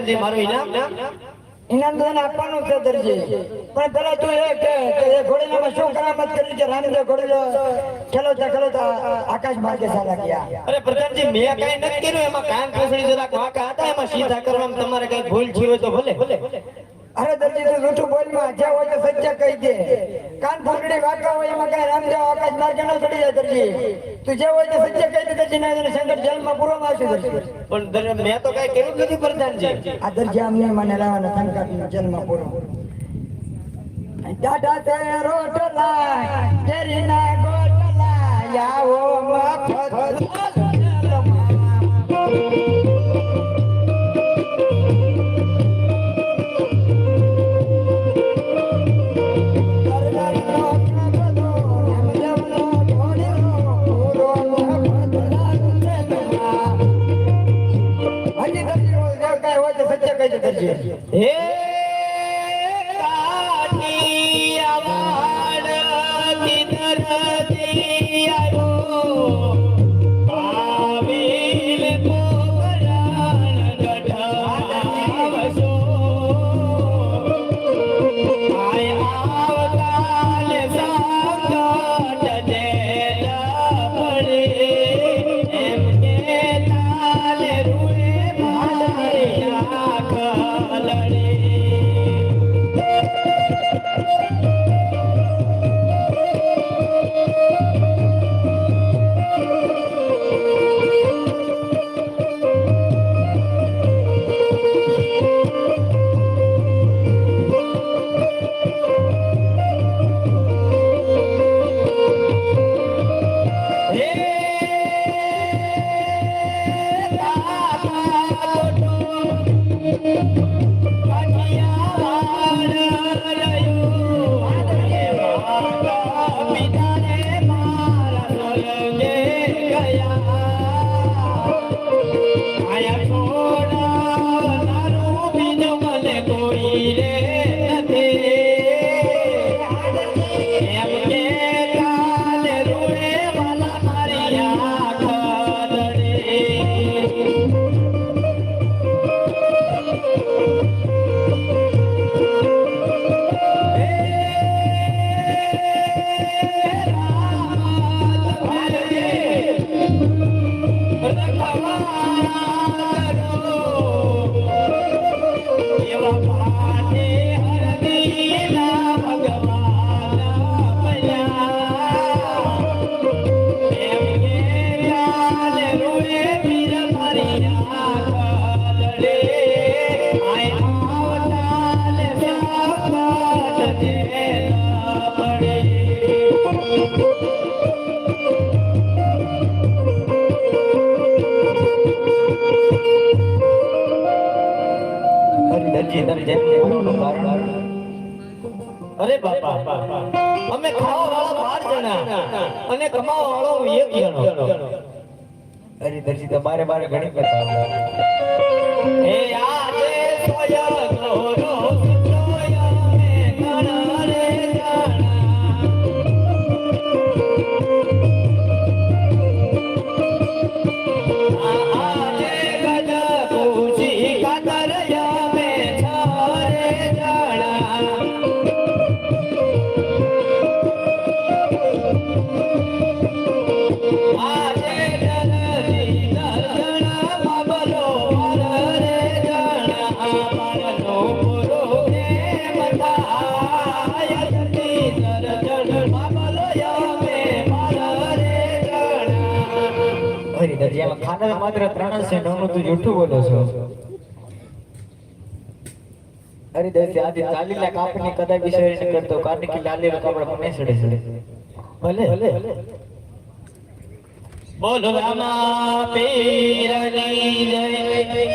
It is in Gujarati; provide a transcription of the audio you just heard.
પ્રધાનજી મારું ઇનામ ઇનામ તો આપવાનું છે દરજી. પણ પેલા તું એ કે ઘોડીલામાં શું કરામત કરી છે? રામદેવ ઘોડીલો ખેલોતા ખેલોતા આકાશ માર્ગે સારા ગયા. અરે પ્રધાનજી મેં કઈ નથી કર્યું. એમાં કાન પૂછડી જરાક વાંકા હતા. એમાં સીધા કરવામાં તમારે કઈ ભૂલ હોય તો ભલે. અરે દરજી તું જૂઠું બોલમાં જ્યાં હોય તો સત્ય કહી દે. કાન ફૂટડી વાંકા હોય એમાં કઈ રામદેવ આકાશ માર્ગે ન ચડી જાય દરજી. તું જે હોય તો સત્ય કહી દે દરજી ના તને શંકર પૂરો માં આવશે પણ મેં તો કઈ કર્યું નથી પ્રધાનજી આ દરજી અમને મને લાવવાના શંકર જેલમાં પૂરો. દાદા તે રોટલા તેરી ના ગોટલા આવો મફત હે? કોઈ અરે બાપા, અમે ખાવા વાળા અને કમાવા વાળો હું એક જણો. અરે દરજી તો બારે બારે ઘણી કથા હે આજે સોયા જણા અરે ખાના માત્ર ત્રણ છે નવનું તું જૂઠું બોલો છો. અરે દસ આજે ચાલી લાખ આપની કદાચ વિષય ન કરતો કારણ કે લાલી કપડા મને સડે છે. ભલે. ભલે બોલો રામા પીરની જય.